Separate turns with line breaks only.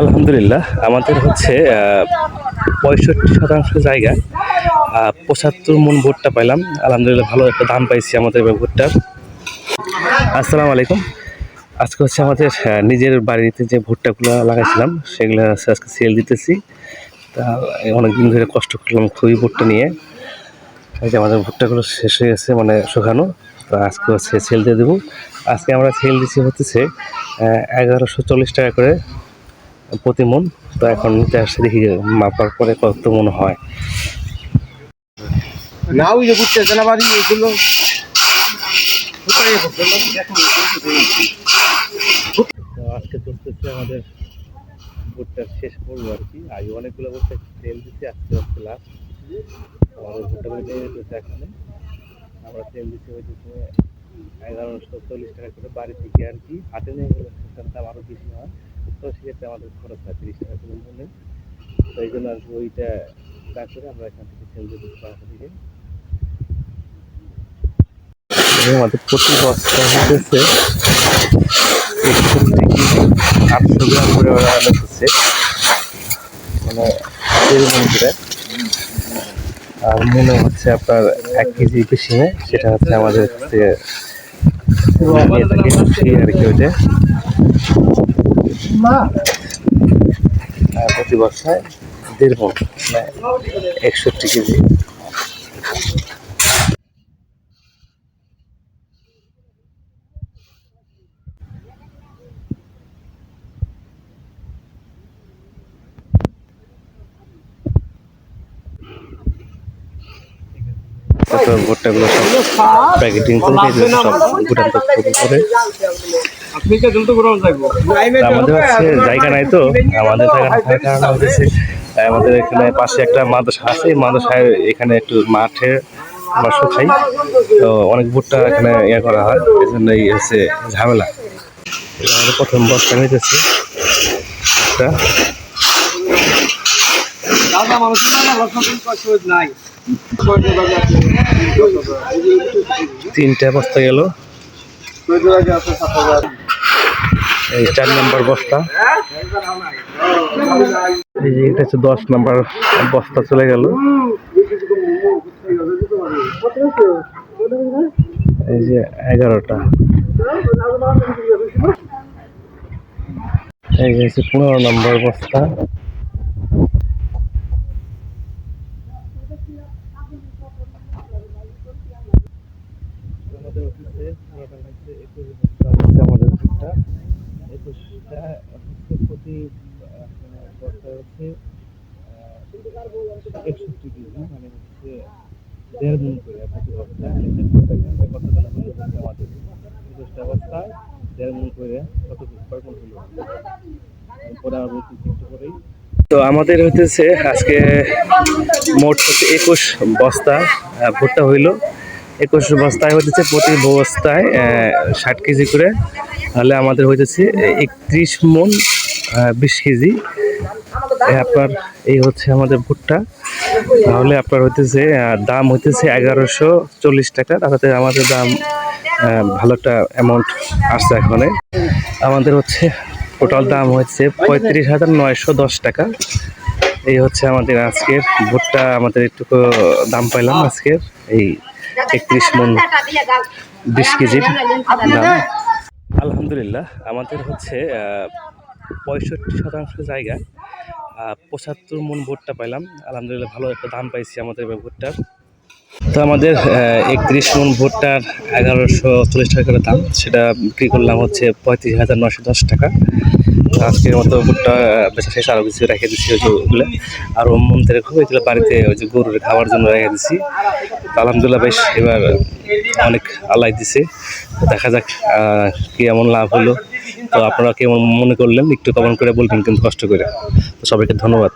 আলহামদুলিল্লাহ, আমাদের হচ্ছে পঁয়ষট্টি শতাংশ জায়গা পঁচাত্তর মন ভুট্টা পাইলাম। আলহামদুলিল্লাহ ভালো একটা দাম পাইছি আমাদের এই ভুট্টার আসসালামু আলাইকুম। আজকে হচ্ছে আমাদের নিজের বাড়িতে যে ভুট্টাগুলো লাগাইছিলাম, সেগুলো আজকে সেল দিতেছি। তা অনেক দিন ধরে কষ্ট করলাম খুবই ভুট্টা নিয়ে। এই যে আমাদের ভুট্টাগুলো শেষ হয়ে গেছে মানে শুকানো, তো আজকে হচ্ছে সেল দিয়ে দেবো। আজকে আমরা সেল দিচ্ছি হচ্ছে এগারোশো চল্লিশ টাকা করে প্রতি মন তো এখন নিতে আসছে দেখি মাপার পরে কত মন হয়।
না ওই যে বুঝতে জানাবাড়ি এগুলো।
আজকে চলতেছে আমাদের ভুট্টার শেষ করব আর কি। আগে অনেকগুলো ভুট্টা তেল দিচ্ছি আজকে হচ্ছে লাস্ট আমাদের ভুট্টাগুলো নিয়ে যেতেছে এখানে আমরা তেল দিচ্ছি হইতেছে এগারোশো চল্লিশ টাকা করে বাড়ি থেকে আর কি। হাটে নিয়ে গেলে দাম আরও বেশি হয়। তো সেক্ষেত্রে আমাদের খরচ হয় তিরিশ টাকা করে মনে তো এই জন্য আর ওইটা না করে আমরা এখান থেকে তেল দিয়ে দিচ্ছি বাসা থেকে আমাদের প্রতি বস্তা হতেছে আটশো গ্রাম করে ওরা নিতেছে মানে দেড় মন করে। আর মনে হচ্ছে আপনার এক কেজি বেশি সেটা হচ্ছে আমাদের হচ্ছে আর কি ওইটা। প্রতি বর্ষায় দেড় মানে একষট্টি কেজি। ভুট্টাগুলো প্যাকেটিং করে সব করে। আমাদের হচ্ছে জায়গা নাই তো, আমাদের আমাদের এখানে পাশে একটা মাদ্রাসা আছে মাদ্রাসায় এখানে একটু মাঠে আমরা শুকাই। তো অনেক ভুট্টা এখানে ইয়ে করা হয় এই জন্য এই হচ্ছে ঝামেলা। আমাদের প্রথম বস্তা নিতেছে একটা
দাদা নাই।
তিনটা বস্তা গেল। এই চার নম্বর বস্তা। এই যে এটা হচ্ছে দশ নম্বর বস্তা চলে গেল। এই যে এগারোটা। এই যে পনেরো নম্বর বস্তা। পুরোটা হচ্ছে একুশ বস্তা হচ্ছে আমাদের ভুট্টা একুশটা হচ্ছে প্রতি বস্তা হচ্ছে একষট্টি কেজি মানে হচ্ছে দেড় মন করে প্রতি বস্তা হলো আমাদের একুশটা বস্তায় দেড় মন করে কত হলো পরে আবার তো আমাদের হইতেছে আজকে মোট হচ্ছে একুশ বস্তা ভুট্টা হইল। একুশ বস্তায় হইতেছে প্রতি বস্তায় ষাট কেজি করে। তাহলে আমাদের হইতেছে একত্রিশ মন বিশ কেজি। আপনার এই হচ্ছে আমাদের ভুট্টা। তাহলে আপনার হইতেছে দাম হইতেছে এগারোশো চল্লিশ টাকা। তাহলে আমাদের দাম ভালো একটা অ্যামাউন্ট আসছে এখানে। আমাদের হচ্ছে টোটাল দাম হচ্ছে পঁয়ত্রিশ হাজার নয়শো দশ টাকা। এই হচ্ছে আমাদের আজকের ভুট্টা। আমাদের একটু দাম পাইলাম আজকের। এই একত্রিশ মন বিশ কেজির দাম। আলহামদুলিল্লাহ আমাদের হচ্ছে পঁয়ষট্টি শতাংশ জায়গায় পঁচাত্তর মন ভুট্টা পাইলাম। আলহামদুলিল্লাহ ভালো একটা দাম পাইছি আমাদের ভোটটার ভুট্টার তো আমাদের একত্রিশ মন ভুট্টার এগারোশো চল্লিশ টাকা করে দাম। সেটা বিক্রি করলাম হচ্ছে পঁয়ত্রিশ হাজার নশো দশ টাকা। আজকের মতো ভুট্টা বেচা শেষ আরও কিছু রেখে দিচ্ছি ওই যে ওগুলো। আর মন থেকে খুব এগুলো বাড়িতে ওই যে গরুর খাওয়ার জন্য রেখে দিচ্ছি আলহামদুলিল্লাহ বেশ, এবার অনেক আল্লাহ দিছে। দেখা যাক কি এমন লাভ হলো। তো আপনারা কেমন মনে করলেন, একটু কমেন্ট করে বলবেন, কিন্তু কষ্ট করে। তো সবাইকে ধন্যবাদ।